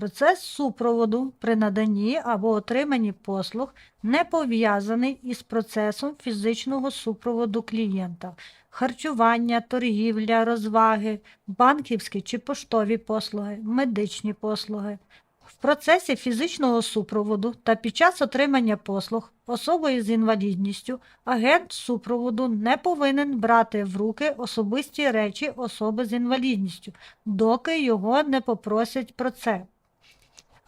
Процес супроводу при наданні або отриманні послуг не пов'язаний із процесом фізичного супроводу клієнта. Харчування, торгівля, розваги, банківські чи поштові послуги, медичні послуги. В процесі фізичного супроводу та під час отримання послуг особою з інвалідністю агент супроводу не повинен брати в руки особисті речі особи з інвалідністю, доки його не попросять про це.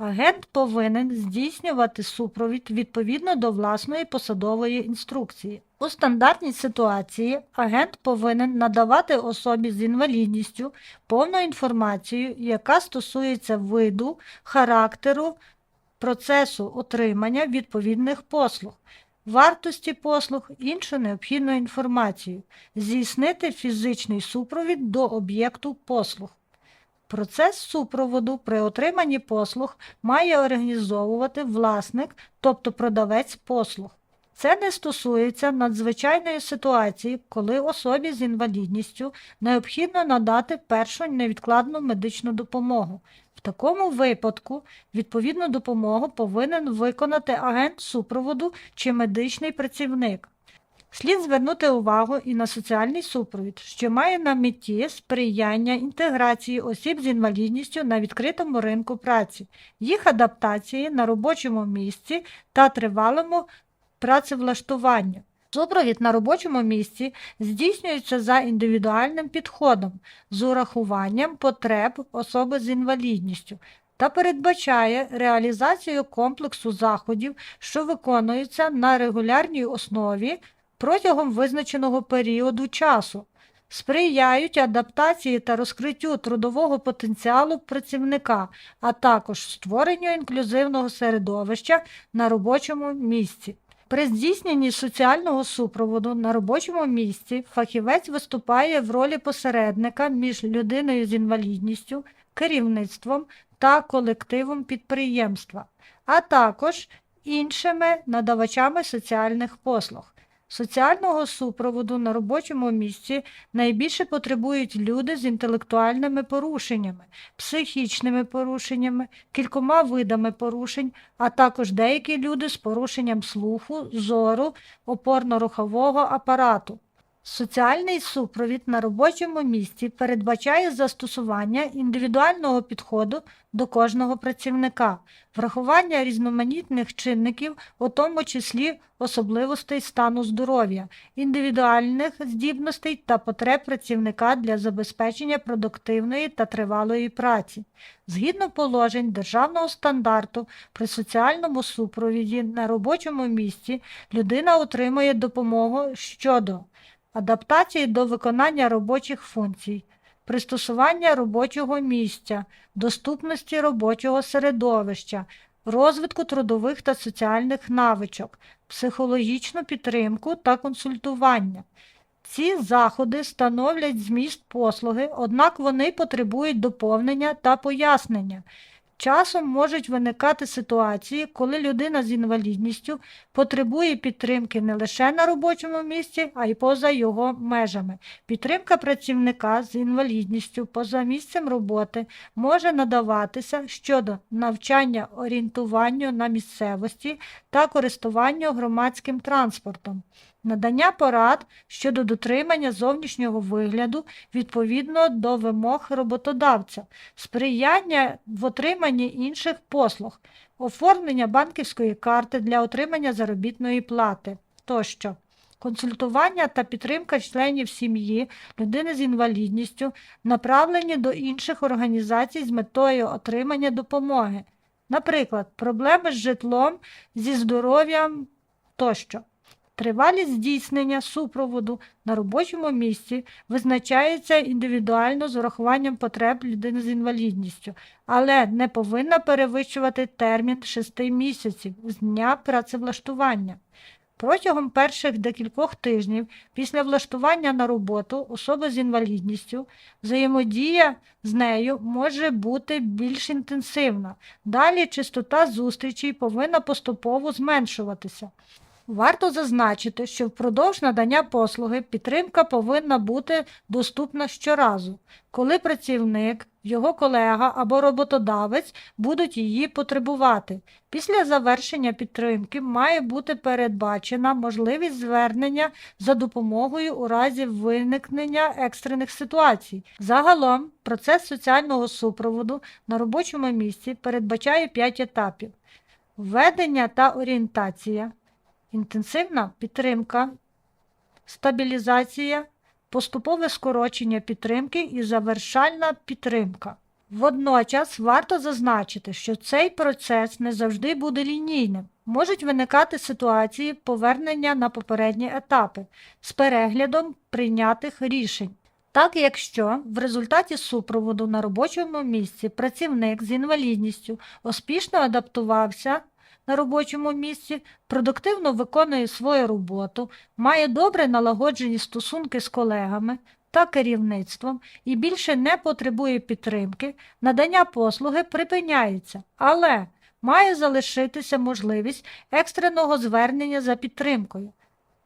Агент повинен здійснювати супровід відповідно до власної посадової інструкції. У стандартній ситуації агент повинен надавати особі з інвалідністю повну інформацію, яка стосується виду, характеру, процесу отримання відповідних послуг, вартості послуг, іншу необхідну інформацію, здійснити фізичний супровід до об'єкту послуг. Процес супроводу при отриманні послуг має організовувати власник, тобто продавець послуг. Це не стосується надзвичайної ситуації, коли особі з інвалідністю необхідно надати першу невідкладну медичну допомогу. В такому випадку відповідну допомогу повинен виконати агент супроводу чи медичний працівник. Слід звернути увагу і на соціальний супровід, що має на меті сприяння інтеграції осіб з інвалідністю на відкритому ринку праці, їх адаптації на робочому місці та тривалому працевлаштуванню. Супровід на робочому місці здійснюється за індивідуальним підходом з урахуванням потреб особи з інвалідністю та передбачає реалізацію комплексу заходів, що виконуються на регулярній основі протягом визначеного періоду часу, сприяють адаптації та розкриттю трудового потенціалу працівника, а також створенню інклюзивного середовища на робочому місці. При здійсненні соціального супроводу на робочому місці фахівець виступає в ролі посередника між людиною з інвалідністю, керівництвом та колективом підприємства, а також іншими надавачами соціальних послуг. Соціального супроводу на робочому місці найбільше потребують люди з інтелектуальними порушеннями, психічними порушеннями, кількома видами порушень, а також деякі люди з порушенням слуху, зору, опорно-рухового апарату. Соціальний супровід на робочому місці передбачає застосування індивідуального підходу до кожного працівника, врахування різноманітних чинників, у тому числі особливостей стану здоров'я, індивідуальних здібностей та потреб працівника для забезпечення продуктивної та тривалої праці. Згідно положень державного стандарту при соціальному супровіді на робочому місці людина отримує допомогу щодо адаптації до виконання робочих функцій, пристосування робочого місця, доступності робочого середовища, розвитку трудових та соціальних навичок, психологічну підтримку та консультування. Ці заходи становлять зміст послуги, однак вони потребують доповнення та пояснення. Часом можуть виникати ситуації, коли людина з інвалідністю потребує підтримки не лише на робочому місці, а й поза його межами. Підтримка працівника з інвалідністю поза місцем роботи може надаватися щодо навчання орієнтуванню на місцевості та користуванню громадським транспортом. Надання порад щодо дотримання зовнішнього вигляду відповідно до вимог роботодавця, сприяння в отриманні інших послуг, оформлення банківської карти для отримання заробітної плати тощо. Консультування та підтримка членів сім'ї, людини з інвалідністю, направлені до інших організацій з метою отримання допомоги, наприклад, проблеми з житлом, зі здоров'ям тощо. Тривалість здійснення супроводу на робочому місці визначається індивідуально з урахуванням потреб людини з інвалідністю, але не повинна перевищувати термін 6 місяців з дня працевлаштування. Протягом перших декількох тижнів після влаштування на роботу особи з інвалідністю взаємодія з нею може бути більш інтенсивна. Далі частота зустрічей повинна поступово зменшуватися. Варто зазначити, що впродовж надання послуги підтримка повинна бути доступна щоразу, коли працівник, його колега або роботодавець будуть її потребувати. Після завершення підтримки має бути передбачена можливість звернення за допомогою у разі виникнення екстрених ситуацій. Загалом процес соціального супроводу на робочому місці передбачає 5 етапів: введення та орієнтація, інтенсивна підтримка, стабілізація, поступове скорочення підтримки і завершальна підтримка. Водночас варто зазначити, що цей процес не завжди буде лінійним. Можуть виникати ситуації повернення на попередні етапи з переглядом прийнятих рішень. Так, якщо в результаті супроводу на робочому місці працівник з інвалідністю успішно адаптувався на робочому місці, продуктивно виконує свою роботу, має добре налагоджені стосунки з колегами та керівництвом і більше не потребує підтримки, надання послуги припиняється, але має залишитися можливість екстреного звернення за підтримкою.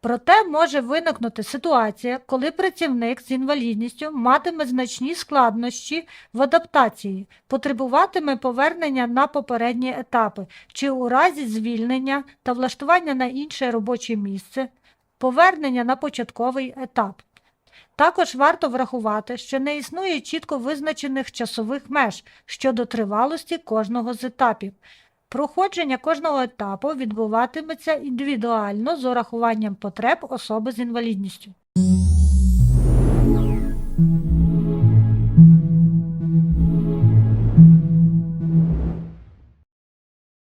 Проте може виникнути ситуація, коли працівник з інвалідністю матиме значні складнощі в адаптації, потребуватиме повернення на попередні етапи чи у разі звільнення та влаштування на інше робоче місце, повернення на початковий етап. Також варто врахувати, що не існує чітко визначених часових меж щодо тривалості кожного з етапів. Проходження кожного етапу відбуватиметься індивідуально з урахуванням потреб особи з інвалідністю.